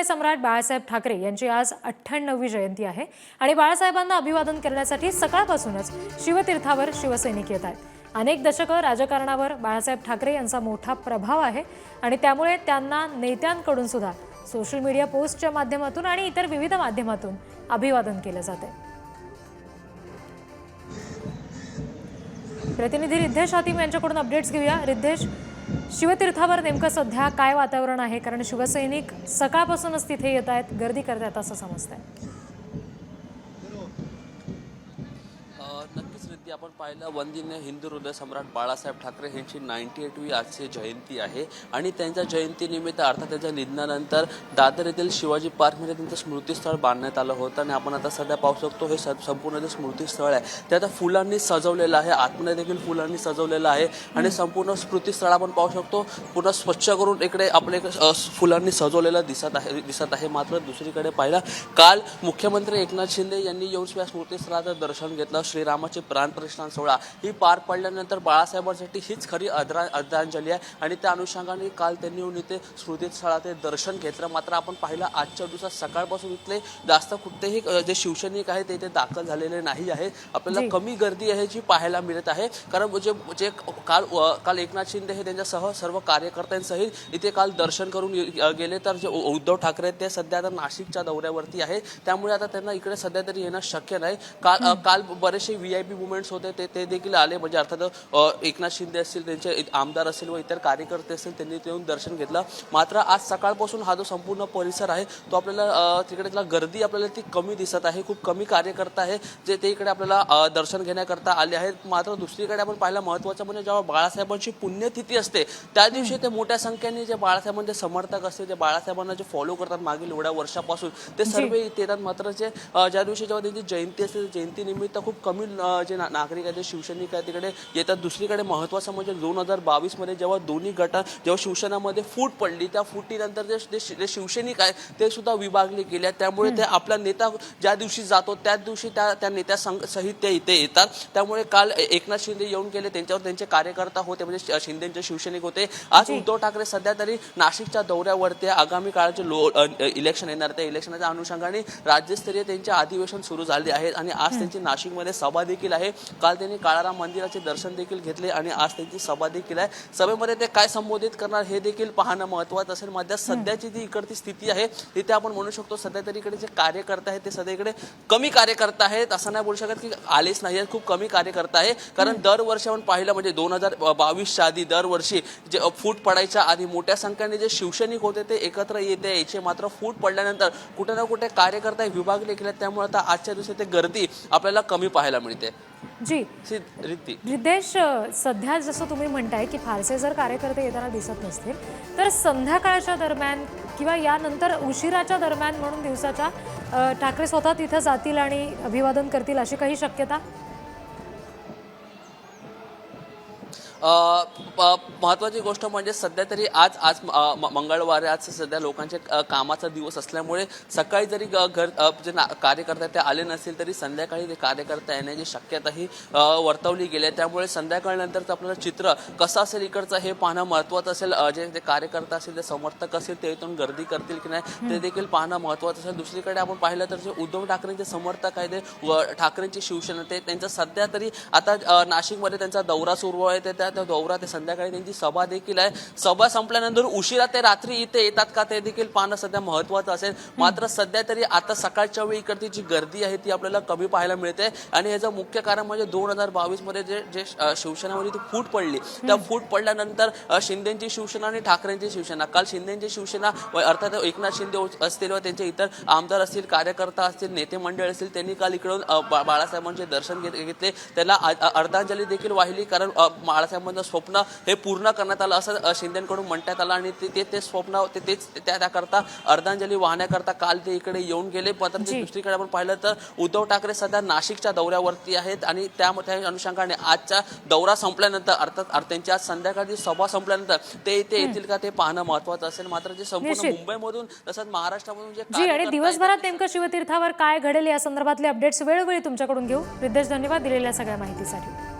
हिंदुहृदय सम्राट बाळासाहेब ठाकरे यांची आज अठ्ठ्याण्णवी जयंती आहे. आणि बाळासाहेबांना अभिवादन करण्यासाठी सकाळपासूनच शिवतीर्थावर शिवसैनिक येत आहेत. अनेक दशकं राजकारणावर बाळासाहेब ठाकरे यांचा मोठा प्रभाव आहे. आणि त्यामुळे त्यांना नेत्यांकडून सुद्धा सोशल मीडिया पोस्टच्या माध्यमातून आणि इतर विविध माध्यमातून अभिवादन केलं जात आहे प्रतिनिधी रिद्धेश हातीम यांच्याकडून अपडेट्स घेऊया. रिद्धेश शिवतीर्थावर नेमकं सध्या काय वातावरण आहे? कारण शिवसैनिक सकाळपासूनच तिथे येत आहेत. गर्दी करत आहेत असं समजतंय. नक्कीच आपण पाहिलं वंदिन्य हिंदू हृदय सम्राट बाळासाहेब ठाकरे यांची नाईन्टी एटवी आजची जयंती आहे. आणि त्यांच्या जयंतीनिमित्त अर्थात त्यांच्या निधनानंतर दादर येथील शिवाजी पार्कमध्ये त्यांचं स्मृतीस्थळ बांधण्यात आलं होतं. आणि आपण आता सध्या पाहू शकतो हे स- संपूर्ण जे स्मृतीस्थळ आहे ते आता फुलांनी सजवलेलं आहे. आतमध्ये देखील फुलांनी सजवलेलं आहे. आणि संपूर्ण स्मृतीस्थळ आपण पाहू शकतो. पुन्हा स्वच्छ करून इकडे आपले फुलांनी सजवलेलं दिसत आहे दिसत आहे. मात्र दुसरीकडे पाहिलं काल मुख्यमंत्री एकनाथ शिंदे यांनी येऊन या स्मृतीस्थळाचं दर्शन घेतलं. श्रीरामाचे प्राण प्राणप्रतिष्ठान सोहळा. ही पार पडल्यानंतर बाळासाहेबांसाठी हीच खरी आदरा आदरांजली आहे. आणि त्या अनुषंगाने काल त्यांनी येऊन इथे स्मृतीस्थळाचे दर्शन घेतलं. मात्र आपण पाहिलं आजच्या दिवसात सकाळपासून इथले जास्त कुठेही अ, जे शिवसैनिक आहेत ते इथे दाखल झालेले नाही आहेत. आपल्याला. कमी गर्दी आहे जी पाहायला मिळत आहे. कारण जे जे काल काल एकनाथ शिंदे हे त्यांच्यासह सर्व कार्यकर्त्यांसहित इथे काल दर्शन करून गेले. तर जे उद्धव ठाकरे आहेत, ते सध्या आता नाशिकच्या दौऱ्यावरती आहे त्यामुळे आता त्यांना इकडे सध्या तरी येणं शक्य नाही. काल काल बरेचसे व्ही आय पी मुवमेंट्स होते ते ते देखील आले. म्हणजे अर्थात एकनाथ शिंदे असतील त्यांचे आमदार असतील व इतर कार्यकर्ते असतील त्यांनी येऊन दर्शन घेतलं. मात्र आज सकाळपासून हा जो संपूर्ण परिसर आहे तो आपल्याला अ, तिकडेला गर्दी आपल्याला ती कमी दिसत आहे. खूप कमी कार्यकर्ता आहे जे ते इकडे आपल्याला दर्शन घेण्याकरता आले आहेत. मात्र दुसरीकडे आपण पाहिलं महत्त्वाचं म्हणजे जेव्हा बाळासाहेबांची पुण्यतिथी असते त्या दिवशी ते मोठ्या संख्येने जे बाळासाहेबांचे समर्थक असते जे बाळासाहेबांना जे फॉलो करतात मागील एवढ्या वर्षापासून ते सर्व इथे येतात. मात्र जे ज्या दिवशी जेव्हा त्यांची जयंती असते जयंतीनिमित्त खूप कमी जे ना- नागरिक आहेत शिवसैनिक आहेत तिकडे येतात. दुसरीकडे महत्त्वाचं म्हणजे दोन हजार बावीसमध्ये जेव्हा दोन्ही गटा जेव्हा शिवसेनामध्ये फूट पडली त्या फुटीनंतर जे शिवसैनिक आहेत ते सुद्धा विभागले गेले. आहेत. त्यामुळे ते आपला नेता ज्या दिवशी जातो त्याच दिवशी त्या त्या नेत्या संग- सहित ते इथे येतात. त्यामुळे काल एकनाथ शिंदे येऊन गेले. त्यांच्यावर त्यांचे कार्यकर्ता होते म्हणजे शिंदेचे शिवसैनिक होते. आज उद्धव ठाकरे सध्या तरी नाशिकच्या दौऱ्यावरती आहे. आगामी काळाचे लो इलेक्शन येणार. त्या इलेक्शनाच्या अनुषंगाने राज्यस्तरीय त्यांचे अधिवेशन सुरू झाले आहेत आणि आज त्यांची नाशिकमध्ये सभा देखील आहे. काल त्यांनी काळाराम मंदिराचे दर्शन देखील घेतले आणि आज त्यांची सभा देखील आहे. सभेमध्ये ते काय संबोधित करणार हे देखील पाहणं महत्वाचं असेल. मध्या सध्याची जी इकडची स्थिती आहे तिथे आपण म्हणू शकतो सध्या तरी इकडे जे कार्यकर्ते आहेत ते सध्या इकडे कमी कार्यकर्ता आहेत असं नाही बोलू शकत की आलेच नाही आहेत खूप कमी कार्यकर्ता आहे. कारण दरवर्षी आपण पाहिलं म्हणजे दोन हजार बावीसच्या आधी दरवर्षी जे फूट पडायच्या आधी मोठ्या संख्येने जे शिवसैनिक होते ते एकत्र येते. यायचे मात्र फूट पडल्यानंतर कुठे ना कुठे कार्यकर्ता विभागले गेले त्यामुळे आता आजच्या दिवशी ते गर्दी आपल्याला कमी पाहायला मिळते. जी. रिद्धी. रिद्धेश सध्या जसं तुम्ही म्हणताय की फारसे जर कार्यकर्ते येताना दिसत नसतील तर संध्याकाळच्या दरम्यान किंवा यानंतर उशिराच्या दरम्यान म्हणून दिवसाच्या ठाकरे स्वतः तिथं जातील आणि अभिवादन करतील अशी काही शक्यता? महत्वाची गोष्ट म्हणजे सध्या तरी आज आज मंगळवार आज सध्या लोकांचे कामाचा दिवस असल्यामुळे सकाळी जरी घर जे ना- कार्यकर्ते ते आले नसतील तरी संध्याकाळी ते कार्यकर्ता येण्याची शक्यता ही वर्तवली गेली आहे. त्यामुळे संध्याकाळनंतरचं आपल्याला चित्र कसं असेल इकडचं हे पाहणं महत्वाचं असेल. जे जे कार्यकर्ता असेल जे समर्थक असेल ते इथून गर्दी करतील की नाही ते देखील पाहणं महत्वाचं असेल. दुसरीकडे आपण पाहिलं तर जे उद्धव ठाकरेंचे समर्थक आहे ते व ठाकरेंची शिवसेना ते त्यांचं सध्या तरी आता नाशिकमध्ये त्यांचा दौरा सुरू आहे. ते त्या त्या दौरा ते संध्याकाळी त्यांची सभा देखील आहे. सभा संपल्यानंतर उशिरा ते रात्री इथे येतात का ते देखील पाहणं सध्या महत्वाचं असेल. मात्र सध्या तरी आता सकाळच्या वेळी इकडची जी गर्दी आहे ती आपल्याला कमी पाहायला मिळते. आणि याचं मुख्य कारण म्हणजे दोन हजार बावीसमध्ये जे जे शिवसेनामध्ये ती फूट पडली. त्या फूट पडल्यानंतर शिंदेची शिवसेना आणि ठाकरेंची शिवसेना. काल शिंदेची शिवसेना अर्थात एकनाथ शिंदे असतील व त्यांचे इतर आमदार असतील कार्यकर्ता असतील नेते मंडळ असतील त्यांनी काल इकडून बाळासाहेबांचे दर्शन घेत- घेतले. त्याला अर्धांजली देखील वाहिली कारण अ, बाळासाहेबांचं स्वप्न हे पूर्ण करण्यात आलं असं शिंदेकडून म्हणण्यात आलं आणि ते ते- ते स्वप्न ते तेच त्या त्याकरता अर्धांजली वाहण्याकरता काल ते इकडे येऊन गेले. मात्र जी. दुसरीकडे आपण पाहिलं तर उद्धव ठाकरे सध्या नाशिकच्या दौऱ्यावरती आहेत आणि त्या त्या अनुषंगाने आजच्या दौरा संपल्यानंतर अर्थात त्यांची आज संध्याकाळची सभा संपल्यानंतर ते इथे येतील का ते पाहणं महत्वाचं असेल. मात्र जे संपूर्ण. मुंबईमधून तसंच महाराष्ट्रामधून जे जी आणि दिवसभरात नेमकं शिवतीर्थावर काय घडेल या संदर्भातले अपडेट्स वेळोवेळी तुमच्याकडून घेऊ. रिद्धेश धन्यवाद दिलेल्या सगळ्या माहितीसाठी.